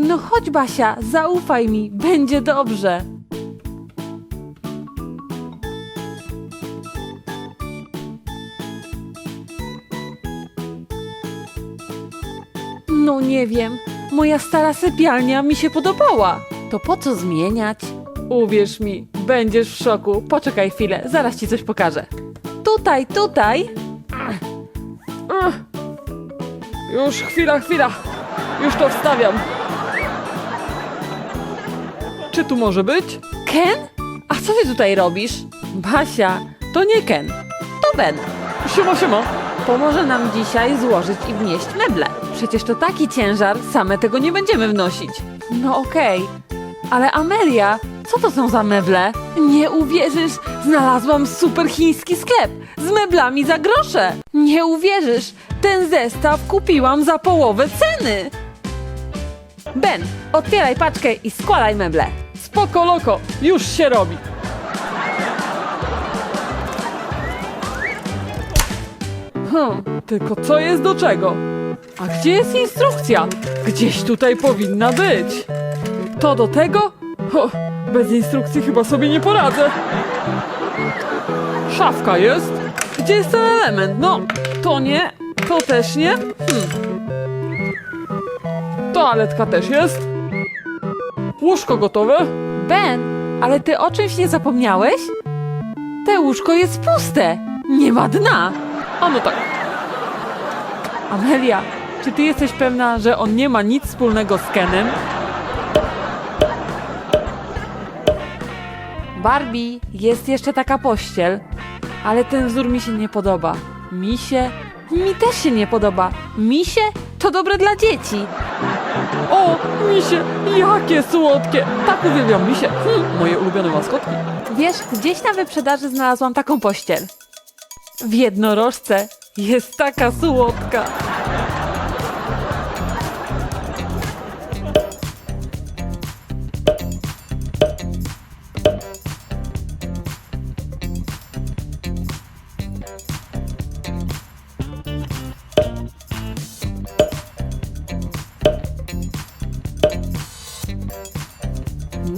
No chodź, Basia, zaufaj mi, będzie dobrze. No nie wiem, moja stara sypialnia mi się podobała. To po co zmieniać? Uwierz mi, będziesz w szoku. Poczekaj chwilę, zaraz ci coś pokażę. Tutaj, tutaj. Już chwila, chwila. Już to wstawiam. Czy tu może być? Ken? A co ty tutaj robisz? Basia, to nie Ken, to Ben. Siema, siema. Pomoże nam dzisiaj złożyć i wnieść meble. Przecież to taki ciężar, same tego nie będziemy wnosić. No okej, ale Amelia, co to są za meble? Nie uwierzysz, znalazłam super chiński sklep z meblami za grosze. Nie uwierzysz, ten zestaw kupiłam za połowę ceny. Ben, otwieraj paczkę i składaj meble. Spoko loko, już się robi. Hmm, tylko co jest do czego? A gdzie jest instrukcja? Gdzieś tutaj powinna być. To do tego? Ho, bez instrukcji chyba sobie nie poradzę. Szafka jest? Gdzie jest ten element? No, to nie, to też nie. Hmm. Toaletka też jest. Łóżko gotowe? Ben, ale ty o czymś nie zapomniałeś? Te łóżko jest puste. Nie ma dna. A no tak. Amelia, czy ty jesteś pewna, że on nie ma nic wspólnego z Kenem? Barbie, jest jeszcze taka pościel, ale ten wzór mi się nie podoba. Mi się? Mi też się nie podoba. Misie? To dobre dla dzieci. O, misie, jakie słodkie! Tak uwielbiam misie. Hm, moje ulubione maskotki. Wiesz, gdzieś na wyprzedaży znalazłam taką pościel. W jednorożce jest taka słodka.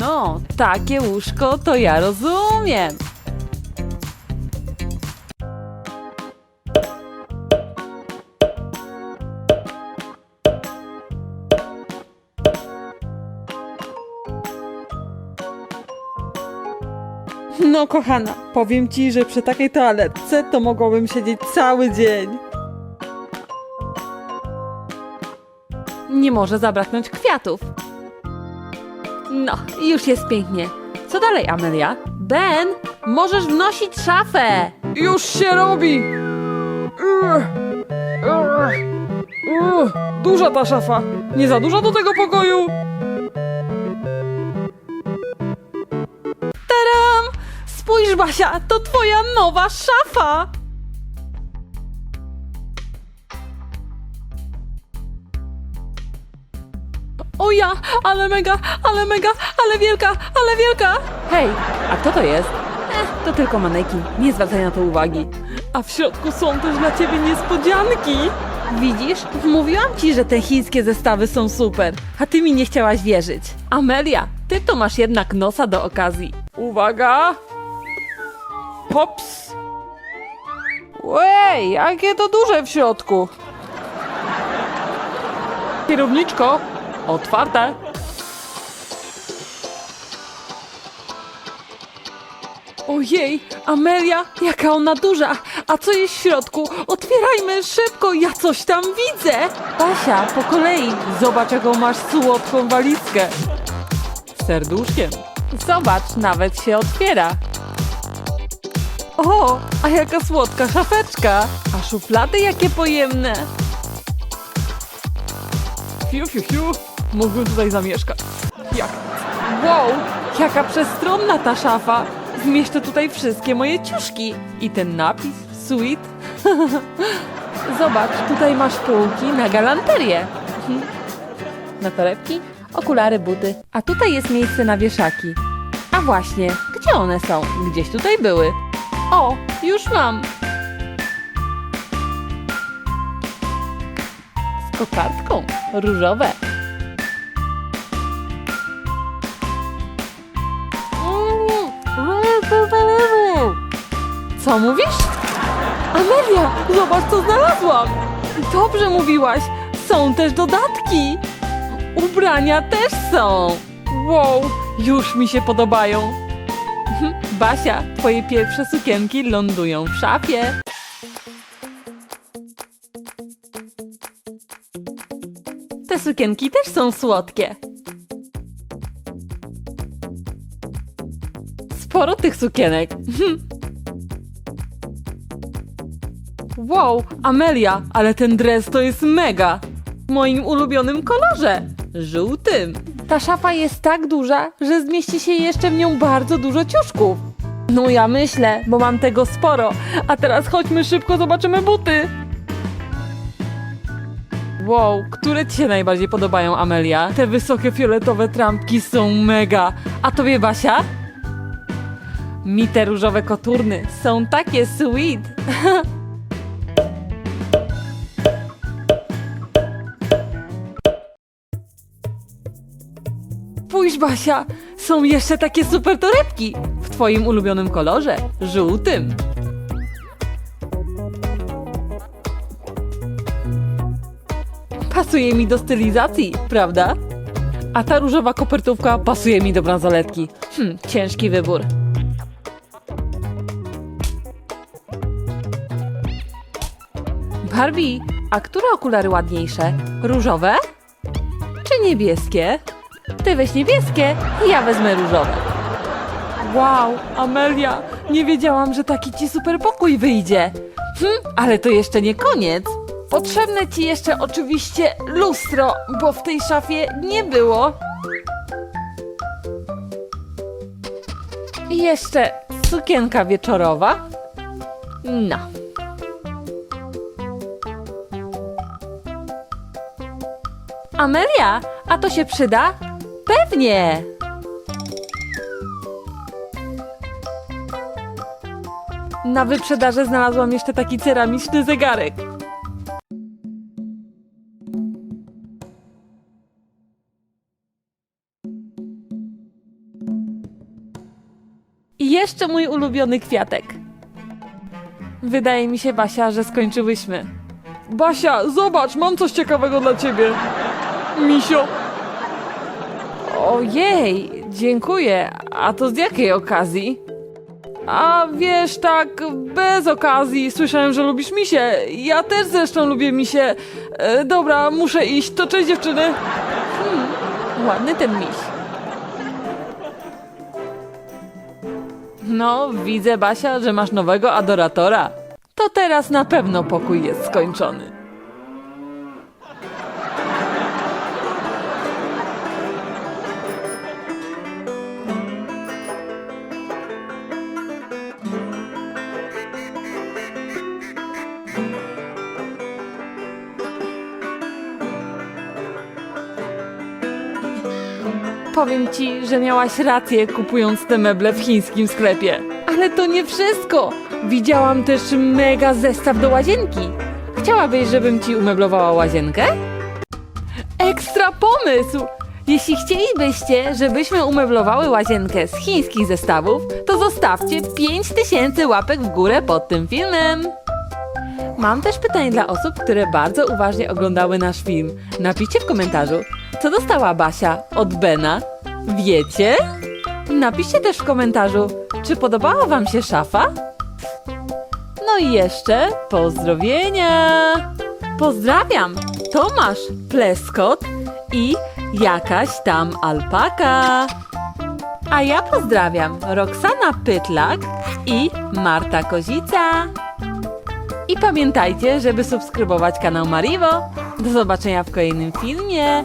No, takie łóżko to ja rozumiem. No kochana, powiem ci, że przy takiej toaletce to mogłabym siedzieć cały dzień. Nie może zabraknąć kwiatów. No, już jest pięknie. Co dalej, Amelia? Ben, możesz wnosić szafę! Już się robi! Duża ta szafa! Nie za duża do tego pokoju! Taram! Spójrz, Basia, to twoja nowa szafa! O ja, ale mega, ale mega, ale wielka, ale wielka! Hej, a kto to jest? Eh, to tylko manekin, nie zwracaj na to uwagi. A w środku są też dla ciebie niespodzianki. Widzisz? Mówiłam ci, że te chińskie zestawy są super, a ty mi nie chciałaś wierzyć. Amelia, ty to masz jednak nosa do okazji. Uwaga! Pops! Ej, jakie to duże w środku! Kierowniczko, otwarte! Ojej, Amelia, jaka ona duża! A co jest w środku? Otwierajmy szybko, ja coś tam widzę! Basia, po kolei, zobacz jaką masz słodką walizkę. Z serduszkiem. Zobacz, nawet się otwiera. O, a jaka słodka szafeczka! A szuflady jakie pojemne! Fiu, fiu, fiu. Mógłbym tutaj zamieszkać. Jak? Wow, jaka przestronna ta szafa! Zmieszczę tutaj wszystkie moje ciuszki. I ten napis, sweet. Zobacz, tutaj masz półki na galanterię. Na torebki, okulary, buty. A tutaj jest miejsce na wieszaki. A właśnie, gdzie one są? Gdzieś tutaj były. O, już mam. Z kokardką. Różowe. Co mówisz? Amelia, zobacz co znalazłam! Dobrze mówiłaś, są też dodatki! Ubrania też są! Wow, już mi się podobają! Basia, twoje pierwsze sukienki lądują w szafie. Te sukienki też są słodkie. Sporo tych sukienek. Wow, Amelia, ale ten dres to jest mega! W moim ulubionym kolorze żółtym. Ta szafa jest tak duża, że zmieści się jeszcze w nią bardzo dużo ciuszków. No ja myślę, bo mam tego sporo. A teraz chodźmy szybko, zobaczymy buty. Wow, które ci się najbardziej podobają, Amelia? Te wysokie fioletowe trampki są mega. A tobie, Basia? Mi te różowe koturny są takie sweet. Spójrz, Basia, są jeszcze takie super torebki w twoim ulubionym kolorze, żółtym. Pasuje mi do stylizacji, prawda? A ta różowa kopertówka pasuje mi do bransoletki. Hm, ciężki wybór. Barbie, a które okulary ładniejsze? Różowe? Czy niebieskie? Ty weź niebieskie, ja wezmę różowe. Wow, Amelia, nie wiedziałam, że taki ci super pokój wyjdzie. Hm, ale to jeszcze nie koniec. Potrzebne ci jeszcze oczywiście lustro, bo w tej szafie nie było. I jeszcze sukienka wieczorowa. No. Amelia, a to się przyda? Pewnie! Na wyprzedaży znalazłam jeszcze taki ceramiczny zegarek. I jeszcze mój ulubiony kwiatek. Wydaje mi się, Basia, że skończyłyśmy. Basia, zobacz, mam coś ciekawego dla ciebie. Misio. Ojej, dziękuję. A to z jakiej okazji? A wiesz, tak, bez okazji. Słyszałem, że lubisz misie. Ja też zresztą lubię misie. E, dobra, muszę iść. To cześć dziewczyny. Hmm, ładny ten miś. No, widzę, Basia, że masz nowego adoratora. To teraz na pewno pokój jest skończony. Powiem ci, że miałaś rację kupując te meble w chińskim sklepie. Ale to nie wszystko. Widziałam też mega zestaw do łazienki. Chciałabyś, żebym ci umeblowała łazienkę? Ekstra pomysł! Jeśli chcielibyście, żebyśmy umeblowały łazienkę z chińskich zestawów, to zostawcie 5000 łapek w górę pod tym filmem. Mam też pytanie dla osób, które bardzo uważnie oglądały nasz film. Napiszcie w komentarzu, co dostała Basia od Bena? Wiecie? Napiszcie też w komentarzu, czy podobała Wam się szafa? No i jeszcze pozdrowienia! Pozdrawiam! Tomasz Pleskot i jakaś tam alpaka. A ja pozdrawiam Roxana Pytlak i Marta Kozica. I pamiętajcie, żeby subskrybować kanał Mariwo. Do zobaczenia w kolejnym filmie.